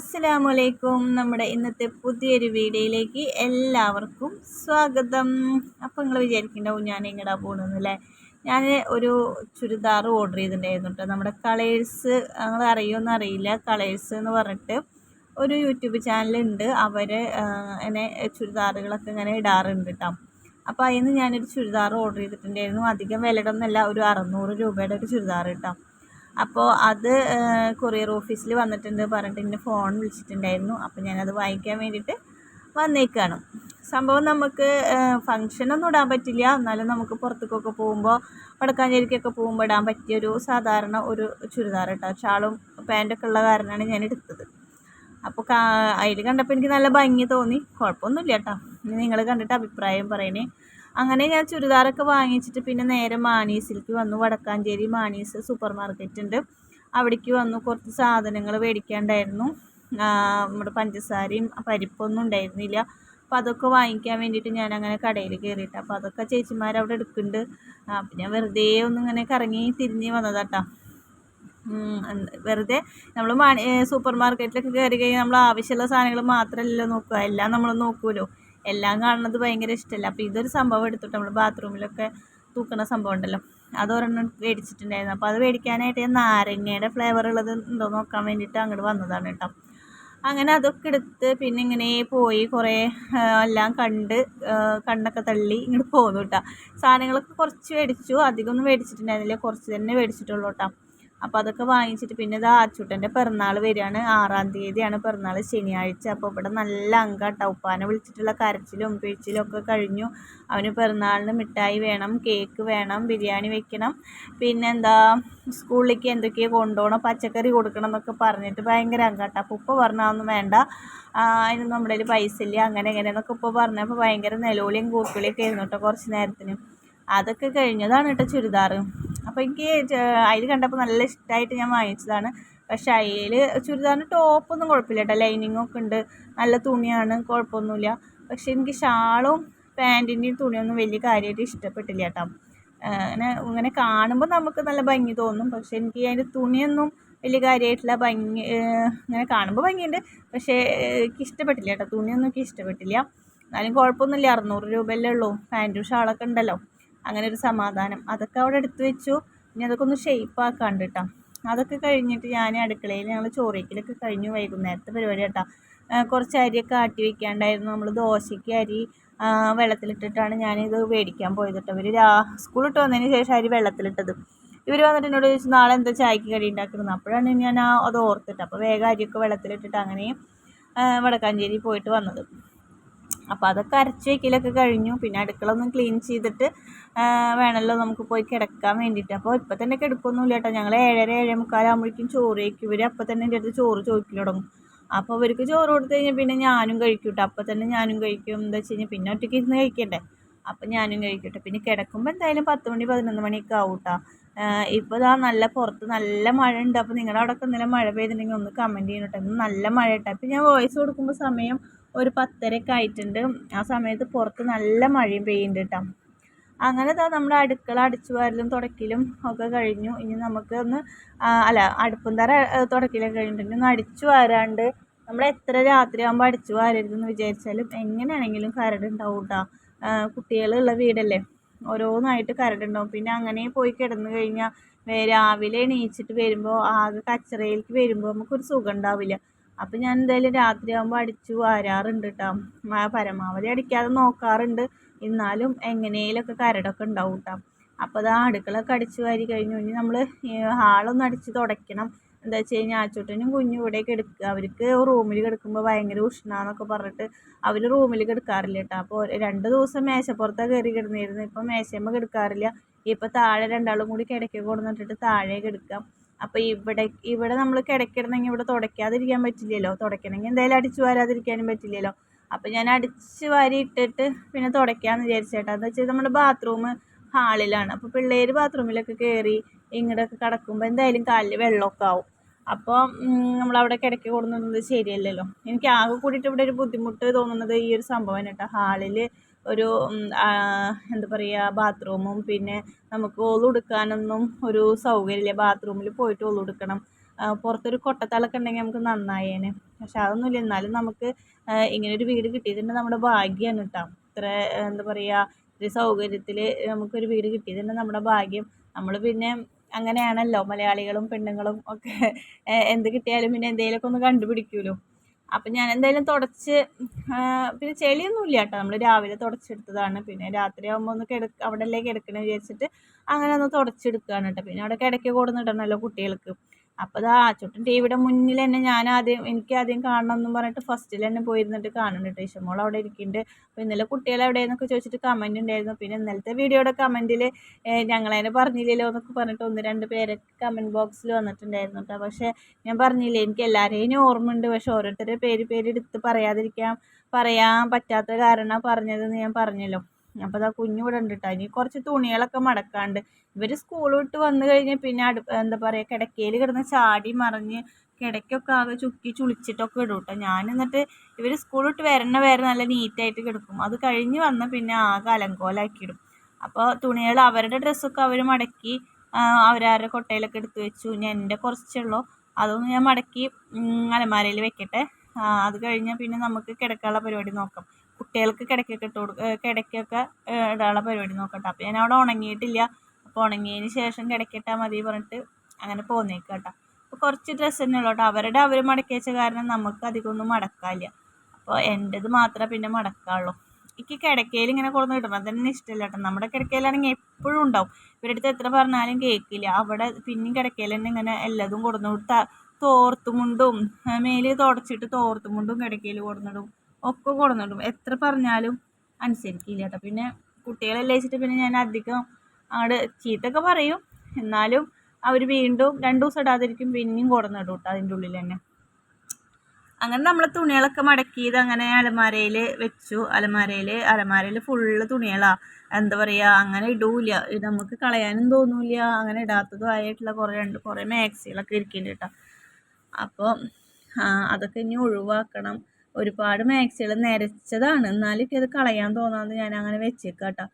അസ്സലാമലൈക്കും നമ്മുടെ ഇന്നത്തെ പുതിയൊരു വീഡിയോയിലേക്ക് എല്ലാവർക്കും സ്വാഗതം. അപ്പോൾ നിങ്ങൾ വിചാരിക്കുന്നുണ്ടാവും ഞാൻ എങ്ങടാ പോകണമെന്നല്ലേ ഞാൻ ഒരു ചുരിദാർ ഓർഡർ ചെയ്തിട്ടുണ്ടായിരുന്നു കേട്ടോ നമ്മുടെ കളേഴ്സ് നിങ്ങൾ അറിയുമെന്ന് അറിയില്ല. കളേഴ്സ് എന്ന് പറഞ്ഞിട്ട് ഒരു യൂട്യൂബ് ചാനലുണ്ട്. അവർ എന്നെ ചുരിദാറുകളൊക്കെ ഇങ്ങനെ ഇടാറുണ്ട് കേട്ടോ അപ്പോൾ അതിൽ നിന്ന് ഞാനൊരു ചുരിദാർ ഓർഡർ ചെയ്തിട്ടുണ്ടായിരുന്നു. അധികം വിലയുടെ ഒന്നല്ല ഒരു അറുന്നൂറ് രൂപയുടെ ഒരു ചുരിദാർ കേട്ടോ അപ്പോൾ അത് കൊറിയർ ഓഫീസിൽ വന്നിട്ടുണ്ട് പറഞ്ഞിട്ട് എന്റെ ഫോൺ വിളിച്ചിട്ടുണ്ടായിരുന്നു. അപ്പോൾ ഞാനത് വായിക്കാൻ വേണ്ടിയിട്ട് വന്നേക്കാണ്. സംഭവം നമുക്ക് ഫങ്ഷനൊന്നും ഇടാൻ പറ്റില്ല. എന്നാലും നമുക്ക് പുറത്തേക്കൊക്കെ പോകുമ്പോൾ വടക്കാഞ്ചേരിക്കൊക്കെ പോകുമ്പോൾ ഇടാൻ പറ്റിയ ഒരു സാധാരണ ഒരു ചുരിദാർ കേട്ടോ ഷാളും പാന്റൊക്കെ ഉള്ള കാരണമാണ് ഞാൻ എടുത്തത്. അപ്പോൾ കാ അതിൽ കണ്ടപ്പോൾ എനിക്ക് നല്ല ഭംഗി തോന്നി. കുഴപ്പമൊന്നുമില്ല കേട്ടോ. നിങ്ങൾ കണ്ടിട്ട് അഭിപ്രായം പറയണേ. അങ്ങനെ ഞാൻ ചുരിദാറൊക്കെ വാങ്ങിച്ചിട്ട് പിന്നെ നേരെ മാനീസിലേക്ക് വന്നു. വടക്കാഞ്ചേരി മാനീസ് സൂപ്പർ മാർക്കറ്റ് ഉണ്ട്. അവിടേക്ക് വന്നു. കുറച്ച് സാധനങ്ങൾ മേടിക്കാണ്ടായിരുന്നു. നമ്മുടെ പഞ്ചസാരയും പരിപ്പൊന്നും ഉണ്ടായിരുന്നില്ല. അപ്പം അതൊക്കെ വാങ്ങിക്കാൻ വേണ്ടിയിട്ട് ഞാൻ അങ്ങനെ കടയിൽ കയറിയിട്ട്. അപ്പോൾ അതൊക്കെ ചേച്ചിമാർ അവിടെ എടുക്കുന്നുണ്ട്. അപ്പം ഞാൻ വെറുതെ ഒന്നിങ്ങനെ കറങ്ങി തിരിഞ്ഞ് വന്നതാട്ടോ. വെറുതെ നമ്മൾ മാണി സൂപ്പർ മാർക്കറ്റിലൊക്കെ കയറി കഴിഞ്ഞാൽ നമ്മൾ ആവശ്യമുള്ള സാധനങ്ങൾ മാത്രമല്ലല്ലോ നോക്കുക. എല്ലാം നമ്മൾ നോക്കുമല്ലോ എല്ലാം കാണുന്നത് ഭയങ്കര ഇഷ്ടമല്ല? അപ്പോൾ ഇതൊരു സംഭവം എടുത്തിട്ട് നമ്മൾ ബാത്റൂമിലൊക്കെ തൂക്കണ സംഭവം ഉണ്ടല്ലോ. അതൊരെണ്ണം മേടിച്ചിട്ടുണ്ടായിരുന്നു. അപ്പോൾ അത് മേടിക്കാനായിട്ട് ഞാൻ നാരങ്ങയുടെ ഫ്ലേവർ ഉള്ളത് ഉണ്ടോ നോക്കാൻ വേണ്ടിയിട്ട് അങ്ങോട്ട് വന്നതാണ് കേട്ടോ. അങ്ങനെ അതൊക്കെ എടുത്ത് പിന്നെ ഇങ്ങനെ പോയി കുറേ എല്ലാം കണ്ട് കണ്ണൊക്കെ തള്ളി ഇങ്ങോട്ട് പോന്നു കേട്ടോ. സാധനങ്ങളൊക്കെ കുറച്ച് മേടിച്ചു. അധികമൊന്നും മേടിച്ചിട്ടുണ്ടായിരുന്നില്ല. കുറച്ച് തന്നെ മേടിച്ചിട്ടുള്ളൂ കേട്ടോ. അപ്പോൾ അതൊക്കെ വാങ്ങിച്ചിട്ട് പിന്നെ ഇത് ആച്ചൂട്ടന്റെ പിറന്നാൾ വരികയാണ്. ആറാം തീയതിയാണ് പിറന്നാൾ ശനിയാഴ്ച. അപ്പോൾ ഇവിടെ നല്ല അങ്കാട്ട. ഉപ്പാനെ വിളിച്ചിട്ടുള്ള കരച്ചിലും പിഴിച്ചിലും ഒക്കെ കഴിഞ്ഞു. അവന് പിറന്നാളിന് മിഠായി വേണം കേക്ക് വേണം ബിരിയാണി വെക്കണം. പിന്നെ എന്താ സ്കൂളിലേക്ക് എന്തൊക്കെയാണ് കൊണ്ടുപോകണം പച്ചക്കറി കൊടുക്കണം എന്നൊക്കെ പറഞ്ഞിട്ട് ഭയങ്കര അങ്കാട്ട. അപ്പോൾ ഉപ്പ പറഞ്ഞാൽ വേണ്ട. അതിനൊന്നും നമ്മുടെ കയ്യിൽ പൈസ ഇല്ല അങ്ങനെ എങ്ങനെയെന്നൊക്കെ ഉപ്പ പറഞ്ഞപ്പോൾ ഭയങ്കര നിലവിളിയും കൂക്കിളിയൊക്കെ ആയിരുന്നു കേട്ടോ കുറച്ച് നേരത്തിന്. അതൊക്കെ കഴിഞ്ഞതാണ് കേട്ടോ ചുരിദാർ അപ്പോൾ എനിക്ക് അതിൽ കണ്ടപ്പോൾ നല്ല ഇഷ്ടമായിട്ട് ഞാൻ വാങ്ങിച്ചതാണ്. പക്ഷേ അതിൽ ചുരിദാറിന് ടോപ്പൊന്നും കുഴപ്പമില്ല കേട്ടോ. ലൈനിങ്ങൊക്കെ ഉണ്ട്. നല്ല തുണിയാണ് കുഴപ്പമൊന്നുമില്ല. പക്ഷേ എനിക്ക് ഷാളും പാന്റിന്റെയും തുണിയൊന്നും വലിയ കാര്യമായിട്ട് ഇഷ്ടപ്പെട്ടില്ല കേട്ടോ. അങ്ങനെ ഇങ്ങനെ കാണുമ്പോൾ നമുക്ക് നല്ല ഭംഗി തോന്നും. പക്ഷേ എനിക്ക് അതിന്റെ തുണിയൊന്നും വലിയ കാര്യമായിട്ടുള്ള ഭംഗി ഇങ്ങനെ കാണുമ്പോൾ ഭംഗിയുണ്ട്. പക്ഷേ എനിക്ക് ഇഷ്ടപ്പെട്ടില്ല കേട്ടോ. തുണിയൊന്നും എനിക്ക് ഇഷ്ടപ്പെട്ടില്ല. എന്നാലും കുഴപ്പമൊന്നുമില്ല. അറുന്നൂറ് രൂപയല്ലേ ഉള്ളൂ. പാന്റും ഷാളൊക്കെ ഉണ്ടല്ലോ. അങ്ങനെ ഒരു സമാധാനം. അതൊക്കെ അവിടെ എടുത്തു വെച്ചു. ഇനി അതൊക്കെ ഒന്ന് ഷെയ്പ്പാക്കാണ്ട് കേട്ടോ അതൊക്കെ കഴിഞ്ഞിട്ട് ഞാൻ അടുക്കളയിൽ ഞങ്ങൾ ചോറേക്കിലൊക്കെ കഴിഞ്ഞു വൈകുന്നേരത്തെ പരിപാടി കേട്ടോ കുറച്ച് അരിയൊക്കെ ആട്ടി വെക്കാണ്ടായിരുന്നു. നമ്മൾ ദോശയ്ക്ക് അരി വെള്ളത്തിലിട്ടിട്ടാണ് ഞാനിത് മേടിക്കാൻ പോയത് കേട്ടോ ഇവർ രാ സ്കൂളിട്ട് വന്നതിന് ശേഷം അരി വെള്ളത്തിലിട്ടത്. ഇവർ വന്നിട്ട് എന്നോട് ചോദിച്ചു നാളെ എന്താ ചായക്ക് കടി ഉണ്ടാക്കുന്നത് അപ്പോഴാണ് ഞാൻ അത് ഓർത്തിട്ട്. അപ്പോൾ വേഗം അരിയൊക്കെ വെള്ളത്തിലിട്ടിട്ട് അങ്ങനെയും വടക്കാഞ്ചേരി പോയിട്ട് വന്നത്. അപ്പോൾ അതൊക്കെ അരച്ച് വയ്ക്കലൊക്കെ കഴിഞ്ഞു. പിന്നെ അടുക്കള ഒന്ന് ക്ലീൻ ചെയ്തിട്ട് വേണമല്ലോ നമുക്ക് പോയി കിടക്കാൻ വേണ്ടിയിട്ട്. അപ്പോൾ ഇപ്പം തന്നെ കിടക്കൊന്നുമില്ല കേട്ടോ. ഞങ്ങൾ ഏഴര ഏഴേ മുക്കാലാകുമ്പോഴേക്കും ചോറ് കഴിക്കും. ഇവർ അപ്പം തന്നെ എന്റെ അടുത്ത് ചോറ് ചോദിക്കൽ തുടങ്ങും. അപ്പോൾ അവർക്ക് ചോറ് കൊടുത്തു കഴിഞ്ഞാൽ പിന്നെ ഞാനും കഴിക്കും കേട്ടോ. അപ്പം തന്നെ ഞാനും കഴിക്കും. എന്താ വെച്ച് കഴിഞ്ഞാൽ പിന്നെ ഒറ്റയ്ക്ക് ഇരുന്ന് കഴിക്കണ്ടേ? അപ്പം ഞാനും കഴിക്കട്ടെ പിന്നെ കിടക്കുമ്പോൾ എന്തായാലും പത്ത് മണി പതിനൊന്ന് മണിയൊക്കെ ആവും കേട്ടോ. ഇപ്പോൾ ഇതാ നല്ല പുറത്ത് നല്ല മഴ ഉണ്ട്. അപ്പോൾ നിങ്ങളുടെ അവിടെ ഒക്കെ ഇന്നലെ മഴ പെയ്തിട്ടുണ്ടെങ്കിൽ ഒന്ന് കമന്റ് ചെയ്യണം കേട്ടോ. നല്ല മഴ കേട്ടോ. അപ്പോൾ ഞാൻ വോയിസ് കൊടുക്കുമ്പോൾ സമയം ഒരു പത്തരയൊക്കെ ആയിട്ടുണ്ട്. ആ സമയത്ത് പുറത്ത് നല്ല മഴയും പെയ്യുന്നുണ്ട് കേട്ടോ അങ്ങനെ താ നമ്മുടെ അടുക്കള അടിച്ചു വാരലും തുടക്കലും ഒക്കെ കഴിഞ്ഞു. ഇനി നമുക്ക് ഒന്ന് അല്ല അടുപ്പും തറ തുടക്കലൊക്കെ കഴിഞ്ഞിട്ടുണ്ട് ഒന്ന് അടിച്ചു വാരാണ്ട് നമ്മൾ എത്ര രാത്രിയാകുമ്പോൾ അടിച്ചു വാരരുതെന്ന് വിചാരിച്ചാലും എങ്ങനെയാണെങ്കിലും കരടുണ്ടാവും കേട്ടോ കുട്ടികളുള്ള വീടല്ലേ? ഓരോന്നായിട്ട് കരടുണ്ടാവും പിന്നെ അങ്ങനെ പോയി കിടന്നു കഴിഞ്ഞാൽ രാവിലെ എണീച്ചിട്ട് വരുമ്പോൾ ആകെ കച്ചറയിലേക്ക് വരുമ്പോൾ നമുക്കൊരു സുഖം ഉണ്ടാവില്ല. അപ്പം ഞാൻ എന്തായാലും രാത്രിയാകുമ്പോൾ അടിച്ചു വാരാറുണ്ട് കേട്ടോ പരമാവധി അടിക്കാതെ നോക്കാറുണ്ട്. എന്നാലും എങ്ങനെയൊക്കെ കരടൊക്കെ ഉണ്ടാവും കേട്ടോ അപ്പോൾ അത് അടുക്കളൊക്കെ അടിച്ചു വാരി കഴിഞ്ഞു. കഴിഞ്ഞ് നമ്മൾ ഹാളൊന്ന് അടിച്ച് തുടയ്ക്കണം. എന്താ വെച്ച് കഴിഞ്ഞാൽ ആച്ചോട്ടനും കുഞ്ഞും ഇവിടെയൊക്കെ എടുക്കുക അവർക്ക് റൂമിൽ കിടക്കുമ്പോൾ ഭയങ്കര ഉഷ്ണാന്നൊക്കെ പറഞ്ഞിട്ട് അവർ റൂമിൽ കിടക്കാറില്ല കേട്ടോ അപ്പോൾ രണ്ട് ദിവസം മേശപ്പുറത്താണ് കയറി കിടന്നിരുന്നു. ഇപ്പം മേശയമ്മ കിടക്കാറില്ല. ഇപ്പോൾ താഴെ രണ്ടാളും കൂടി കിടക്കി കൊടുന്നിട്ടിട്ട് താഴെ കിടക്കാം അപ്പോൾ ഇവിടെ ഇവിടെ നമ്മൾ കിടക്കണമെങ്കിൽ ഇവിടെ തുടയ്ക്കാതിരിക്കാൻ പറ്റില്ലല്ലോ. തുടയ്ക്കണമെങ്കിൽ എന്തായാലും അടിച്ചു വാരാതിരിക്കാനും പറ്റില്ലല്ലോ. അപ്പോൾ ഞാൻ അടിച്ച് വാരി ഇട്ടിട്ട് പിന്നെ തുടയ്ക്കാമെന്ന് വിചാരിച്ചേട്ടാ എന്ന് വെച്ചാൽ നമ്മുടെ ബാത്റൂം ഹാളിലാണ് അപ്പോൾ പിള്ളേർ ബാത്റൂമിലൊക്കെ കയറി ഇങ്ങോട്ടൊക്കെ കിടക്കുമ്പോൾ എന്തായാലും കാലിൽ വെള്ളമൊക്കെ ആവും. അപ്പോൾ നമ്മളവിടെ കിടക്കി കൊടുക്കുന്നത് ശരിയല്ലല്ലോ. എനിക്ക് ആകെ കൂടിയിട്ട് ഇവിടെ ഒരു ബുദ്ധിമുട്ട് തോന്നുന്നത് ഈ ഒരു സംഭവം കേട്ടോ. ഹാളിൽ ഒരു എന്താ പറയുക ബാത്റൂമും പിന്നെ നമുക്ക് ഒളു എടുക്കാനൊന്നും ഒരു സൗകര്യമില്ല. ബാത്റൂമിൽ പോയിട്ട് ഒളു എടുക്കണം പുറത്തൊരു കൊട്ടത്തളൊക്കെ ഉണ്ടെങ്കിൽ നമുക്ക് നന്നായേനെ. പക്ഷെ അതൊന്നുമില്ല. എന്നാലും നമുക്ക് ഇങ്ങനെ ഒരു വീട് കിട്ടിയതിന്റെ നമ്മുടെ ഭാഗ്യമാണ് കേട്ടോ ഇത്ര എന്താ പറയുക ഇത്ര സൗകര്യത്തിൽ നമുക്കൊരു വീട് കിട്ടിയതിന്റെ നമ്മുടെ ഭാഗ്യം. നമ്മൾ പിന്നെ അങ്ങനെയാണല്ലോ. മലയാളികളും പെണ്ണുങ്ങളും ഒക്കെ എന്ത് കിട്ടിയാലും പിന്നെ എന്തെങ്കിലുമൊക്കെ ഒന്ന് കണ്ടുപിടിക്കുമല്ലോ അപ്പം ഞാൻ എന്തായാലും തുടച്ച് പിന്നെ ചെളിയൊന്നും ഇല്ല കേട്ടോ നമ്മൾ രാവിലെ തുടച്ചെടുത്തതാണ്. പിന്നെ രാത്രി ആകുമ്പോൾ ഒന്ന് കിട അവിടെ അല്ലേ കിടക്കണേ വിചാരിച്ചിട്ട് അങ്ങനെ ഒന്ന് തുടച്ചെടുക്കുകയാണ് കേട്ടോ. പിന്നെ അവിടെ കിടക്ക കൊടുന്നിടണമല്ലോ കുട്ടികൾക്ക്. അപ്പോൾ ദാ അച്ചുട്ടൻ ടി വിയുടെ മുന്നിൽ തന്നെ ഞാൻ ആദ്യം എനിക്ക് ആദ്യം കാണണം എന്നും പറഞ്ഞിട്ട് ഫസ്റ്റിൽ തന്നെ പോയിരുന്നിട്ട് കാണുന്നുണ്ട് ഇഷ്ടമോൾ അവിടെ ഇരിക്കുന്നുണ്ട് അപ്പോൾ ഇന്നലെ കുട്ടികൾ എവിടെയെന്നൊക്കെ ചോദിച്ചിട്ട് കമന്റ് ഉണ്ടായിരുന്നു. പിന്നെ ഇന്നലത്തെ വീഡിയോയുടെ കമന്റിൽ ഞങ്ങളതിനെ പറഞ്ഞില്ലല്ലോ എന്നൊക്കെ പറഞ്ഞിട്ട് ഒന്ന് രണ്ട് പേരൊക്കെ കമന്റ് ബോക്സിൽ വന്നിട്ടുണ്ടായിരുന്നു കേട്ടോ പക്ഷേ ഞാൻ പറഞ്ഞില്ലേ എനിക്ക് എല്ലാവരെയും ഓർമ്മയുണ്ട്. പക്ഷേ ഓരോരുത്തരുടെ പേര് പേര് എടുത്ത് പറയാതിരിക്കാൻ പറയാൻ പറ്റാത്ത കാരണം പറഞ്ഞതെന്ന് ഞാൻ പറഞ്ഞല്ലോ. അപ്പോൾ അതാ കുഞ്ഞു ഇവിടെ ഉണ്ട് ഇനി കുറച്ച് തുണികളൊക്കെ മടക്കാണ്ട്. ഇവർ സ്കൂൾ വിട്ട് വന്നു കഴിഞ്ഞാൽ പിന്നെ അടു എന്താ പറയുക കിടക്കയിൽ കിടന്ന് ചാടി മറിഞ്ഞ് കിടക്കൊക്കെ ആകെ ചുക്കി ചുളിച്ചിട്ടൊക്കെ ഇടും കേട്ടോ ഞാൻ എന്നിട്ട് ഇവർ സ്കൂൾ വിട്ട് വരണ വരെ നല്ല നീറ്റായിട്ട് കിടക്കും. അത് കഴിഞ്ഞ് വന്ന് പിന്നെ ആകെ അലങ്കോലാക്കി ഇടും അപ്പോൾ തുണികൾ അവരുടെ ഡ്രസ്സൊക്കെ അവർ മടക്കി അവരവരുടെ കൊട്ടയിലൊക്കെ എടുത്ത് വെച്ചു. ഞാൻ എന്റെ കുറച്ചുള്ളൂ. അതൊന്ന് ഞാൻ മടക്കി അലമാരയിൽ വെക്കട്ടെ. അത് കഴിഞ്ഞാൽ പിന്നെ നമുക്ക് കിടക്കാനുള്ള പരിപാടി നോക്കാം. കുട്ടികൾക്ക് കിടക്കൊക്കെ ഇട്ട് കൊടുക്കുക കിടക്കൊക്കെ ഇടാനുള്ള പരിപാടി നോക്കട്ടെ. അപ്പോൾ ഞാൻ അവിടെ ഉണങ്ങിയിട്ടില്ല. അപ്പോൾ ഉണങ്ങിയതിന് ശേഷം കിടക്കിട്ടാൽ മതി പറഞ്ഞിട്ട് അങ്ങനെ പോന്നേക്കാം കേട്ടോ. അപ്പോൾ കുറച്ച് ഡ്രസ്സ് തന്നെ ഉള്ളൂ കേട്ടോ. അവരുടെ അവർ മടക്കി വെച്ച കാരണം നമുക്ക് അധികമൊന്നും മടക്കാമില്ല അപ്പോൾ എന്റെത് മാത്രമേ പിന്നെ മടക്കാവുള്ളൂ. എനിക്ക് കിടക്കയിൽ ഇങ്ങനെ കൊടുന്ന് കിട്ടും അതന്നെ ഇഷ്ടമില്ല കേട്ടോ. നമ്മുടെ കിടക്കയിലാണെങ്കിൽ എപ്പോഴും ഉണ്ടാവും. ഇവരുടെ അടുത്ത് എത്ര പറഞ്ഞാലും കേൾക്കില്ല. അവിടെ പിന്നെയും കിടക്കയിൽ തന്നെ ഇങ്ങനെ എല്ലാതും കൊടുന്നു തോർത്തുമുണ്ടും മേൽ തുടച്ചിട്ട് തോർത്തുമുണ്ടും കിടക്കയിൽ കൊടുന്നിടും ഒക്കെ കൊടുന്നിടും. എത്ര പറഞ്ഞാലും അനുസരിക്കില്ല പിന്നെ കുട്ടികളെല്ലാം വെച്ചിട്ട് പിന്നെ ഞാൻ അധികം അങ്ങോട്ട് ചീത്തൊക്കെ പറയും. എന്നാലും അവർ വീണ്ടും രണ്ട് ദിവസം ഇടാതിരിക്കും പിന്നെയും കൊടുന്നിടും കേട്ടോ അതിന്റെ ഉള്ളിൽ തന്നെ. അങ്ങനെ നമ്മൾ തുണികളൊക്കെ മടക്കിയത് അങ്ങനെ അലമാരയിൽ വെച്ചു. അലമാരയിൽ അലമാരയിൽ ഫുള്ള് തുണികളാണ് എന്താ പറയുക അങ്ങനെ ഇടൂല നമുക്ക് കളയാനും തോന്നൂല അങ്ങനെ ഇടാത്തതും ആയിട്ടുള്ള കുറേ ഉണ്ട് കുറേ മാക്സികളൊക്കെ ഇരിക്കുന്നുണ്ട് കേട്ടോ. അപ്പോൾ അതൊക്കെ ഇനി ഒഴിവാക്കണം. ഒരുപാട് മാക്സികൾ നിരച്ചതാണ്. എന്നാലും അത് കളയാൻ തോന്നാതെ ഞാൻ അങ്ങനെ വെച്ചേക്കാം കേട്ടോ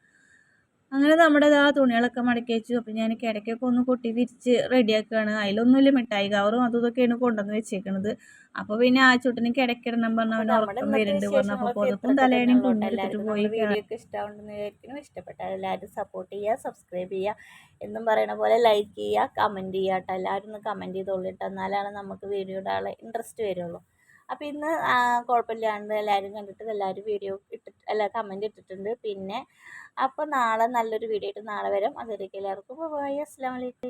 അങ്ങനെ നമ്മുടെ ആ തുണികളൊക്കെ മടക്കി വെച്ചു. അപ്പം ഞാൻ കിടക്കൊക്കെ ഒന്ന് കൊട്ടി വിരിച്ച് റെഡിയാക്കുകയാണ് അതിലൊന്നുമില്ല മിഠായി കവറും അതും ഇതൊക്കെയാണ് കൊണ്ടുവന്ന് വെച്ചേക്കണത്. അപ്പോൾ പിന്നെ ആ ചുട്ടിന് കിടക്കിടണം പറഞ്ഞ അവൻ ഉറക്കം വരുന്നുണ്ട് പറഞ്ഞപ്പോൾ പുതപ്പും തലേണയും കൊണ്ടുവന്നിട്ട് പോയി വീഡിയോക്ക് ഇഷ്ടമാണെന്ന് വിചാരിക്കുന്നു. ഇഷ്ടപ്പെട്ടാൽ എല്ലാവരും സപ്പോർട്ട് ചെയ്യുക സബ്സ്ക്രൈബ് ചെയ്യുക. എന്നും പറയണ പോലെ ലൈക്ക് ചെയ്യുക കമന്റ് ചെയ്യുക കേട്ടോ. എല്ലാവരും ഒന്ന് കമന്റ് ചെയ്തോളിട്ട് എന്നാലാണ് നമുക്ക് വീഡിയോയുടെ ഇൻട്രസ്റ്റ് വരുള്ളൂ. അപ്പോൾ ഇന്ന് കുഴപ്പമില്ലാണ്ട് എല്ലാവരും കണ്ടിട്ട് എല്ലാവരും വീഡിയോ ഇട്ടിട്ട് അല്ല കമന്റ് ഇട്ടിട്ടുണ്ട്. പിന്നെ അപ്പോൾ നാളെ നല്ലൊരു വീഡിയോ ആയിട്ട് നാളെ വരാം. അതിലേക്ക് എല്ലാവർക്കും. ബൈ അസ്സാം വലൈക്കും